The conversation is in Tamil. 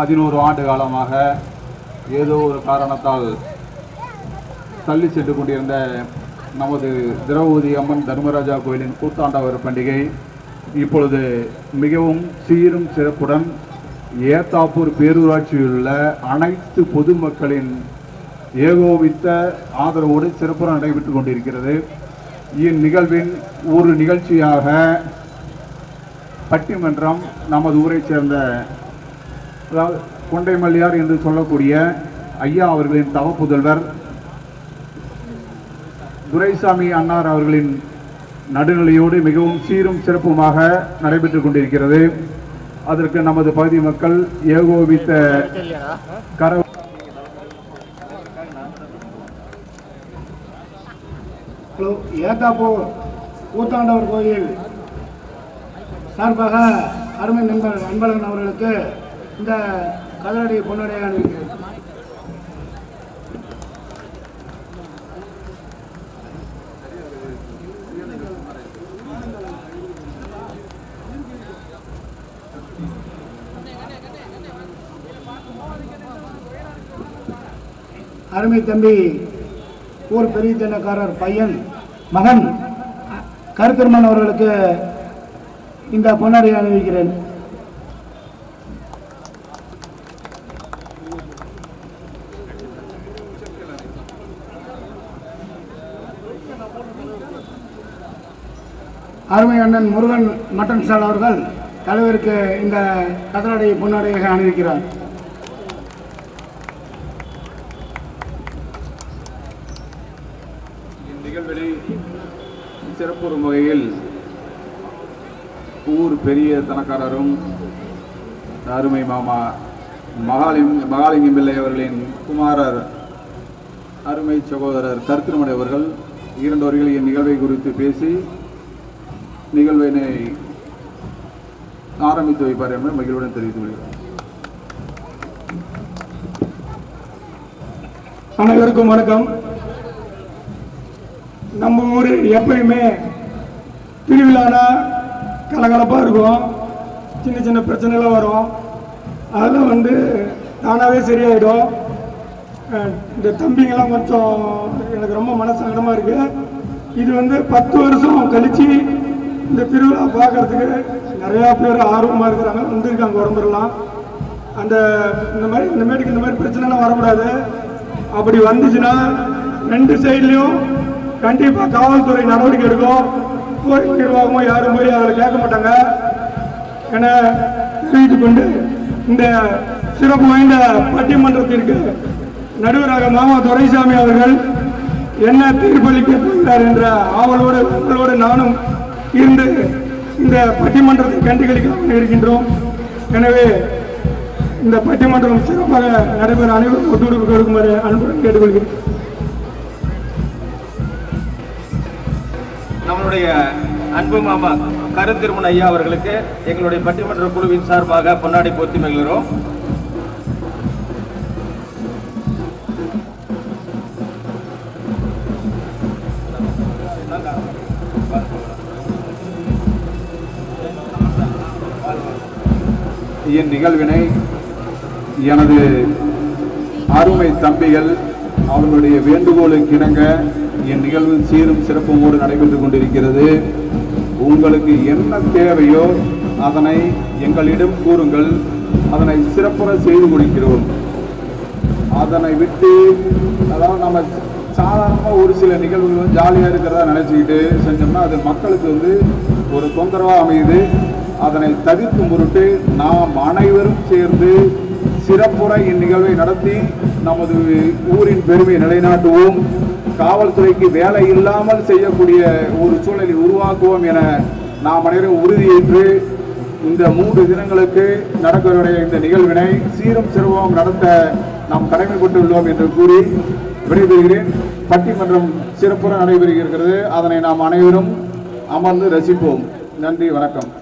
பதினோரு ஆண்டு காலமாக ஏதோ ஒரு காரணத்தால் தள்ளி சென்று கொண்டிருந்த நமது திரௌபதி அம்மன் தர்மராஜா கோயிலின் கூத்தாண்டவர் பண்டிகை இப்பொழுது மிகவும் சீரும் சிறப்புடன் ஏத்தாப்பூர் பேரூராட்சியில் உள்ள அனைத்து பொதுமக்களின் ஏகோபித்த ஆதரவோடு சிறப்புடன் நடைபெற்றுக் கொண்டிருக்கிறது. இந்நிகழ்வின் ஒரு நிகழ்ச்சியாக பட்டிமன்றம் நமது ஊரைச் சேர்ந்த அதாவது கொண்டை மல்லியார் என்று சொல்லக்கூடிய ஐயா அவர்களின் தவப்புதல்வர் துரைசாமி அன்னார் அவர்களின் நடுநிலையோடு மிகவும் சீரும் சிறப்புமாக நடைபெற்றுக் கொண்டிருக்கிறது. அதற்கு நமது பகுதி மக்கள் ஏகோபித்த கர ஹலோ ஏத்தாப்பூர் கூத்தாண்டவர் கோயில் சார்பாக அருமை நண்பர் அன்பழகன் அவர்களுக்கு இந்த கதனுடைய பொன்னடையாக அணிவிக்கிறேன் அருமை தம்பி ஊர் பெரிய தினக்காரர் பையன் மகன் கருத்திருமன் அவர்களுக்கு இந்த பொன்னாடை அணிவிக்கிறேன். அருமை அண்ணன் முருகன் மட்டன் சால் அவர்கள் தலைவருக்கு இந்த கதலாடை பொன்னாடையாக அணிவிக்கிறார். நிகழ்வினை சிறப்புறும் வகையில் ஊர் பெரிய தனக்காரரும் அருமை மாமா மகாலிங் மகாலிங்கம் பிள்ளை அவர்களின் குமாரர் அருமை சகோதரர் கருத்திருமலை அவர்கள் இரண்டவர்கள் இந்நிகழ்வை குறித்து பேசி நிகழ்வினை ஆரம்பித்து வைப்பார் என்று மகிழ்வுடன் தெரிவித்துக் கொள்கிறேன். அனைவருக்கும் வணக்கம். நம்ம ஊர் எப்பயுமே திருவிழானா கலகலப்பாக இருக்கும். சின்ன சின்ன பிரச்சனைலாம் வரும். அதெல்லாம் வந்து தானாகவே சரியாயிடும். இந்த தம்பிங்கெல்லாம் கொஞ்சம் எனக்கு ரொம்ப மனசங்கடமாக இருக்குது இது வந்து பத்து வருஷம் கழித்து இந்த திருவிழா பார்க்கறதுக்கு நிறையா பேர் ஆர்வமாக இருக்கிறாங்க. வந்திருக்காங்க உடம்புலாம் அந்த இந்த மாதிரி இந்த மாதிரி இந்த மாதிரி பிரச்சனைலாம் வரக்கூடாது. அப்படி வந்துச்சுன்னா ரெண்டு சைட்லேயும் கண்டிப்பாக காவல்துறை நடவடிக்கை எடுக்கும். கோயில் நிர்வாகமும் யாரும் போய் அதில் கேட்க மாட்டாங்க. என தெரிவித்து கொண்டு இந்த சிறப்பு வாய்ந்த பட்டிமன்றத்திற்கு நடுவராக மாமா துரைசாமி அவர்கள் என்ன தீர்ப்பளிக்க போகிறார் என்ற ஆவலோடு உங்களோடு நானும் இருந்து இந்த பட்டிமன்றத்தை கண்டுகளிக்காமல் இருக்கின்றோம் எனவே இந்த பட்டிமன்றம் சிறப்பாக நடைபெற அனைவரும் ஒத்துழைப்பு கொடுக்குமாறு அன்புடன் கேட்டுக்கொள்கிறேன். நம்மளுடைய அன்பு மாமா கருத்திருமன் ஐயா அவர்களுக்கு எங்களுடைய பட்டிமன்ற குழுவின் சார்பாக பொன்னாடி போத்தி மகிழ்கிறோம். இந்நிகழ்வினை எனது அருமை தம்பிகள் அவர்களுடைய வேண்டுகோளுக்கு இணங்க இந்நிகழ்வு சீரும் சிறப்புமோடு நடைபெற்று கொண்டிருக்கிறது. உங்களுக்கு என்ன தேவையோ அதனை எங்களிடம் கூறுங்கள். அதனை சிறப்புற செய்து கொடுக்கிறோம் அதனை விட்டு அதாவது நம்ம சாதாரணமாக ஒரு சில நிகழ்வுகள் ஜாலியாக இருக்கிறதா நினச்சிக்கிட்டு செஞ்சோம்னா அது மக்களுக்கு வந்து ஒரு தொந்தரவாக அமையுது. அதனை தவிர்க்கும் பொருட்டு நாம் அனைவரும் சேர்ந்து சிறப்புற இந்நிகழ்வை நடத்தி நமது ஊரின் பெருமையை நிலைநாட்டுவோம். காவல்துறைக்கு வேலை இல்லாமல் செய்யக்கூடிய ஒரு சூழலை உருவாக்குவோம் என நாம் அனைவரும் உறுதியேற்று இந்த மூன்று தினங்களுக்கு நடக்கக்கூடிய இந்த நிகழ்வினை சீரும் சிறுவம் நடத்த நாம் கடமைப்பட்டுள்ளோம் என்று கூறி விடைபெறுகிறேன். பட்டிமன்றம் சிறப்புற நடைபெறுகிறது. அதனை நாம் அனைவரும் அமர்ந்து ரசிப்போம். நன்றி வணக்கம்.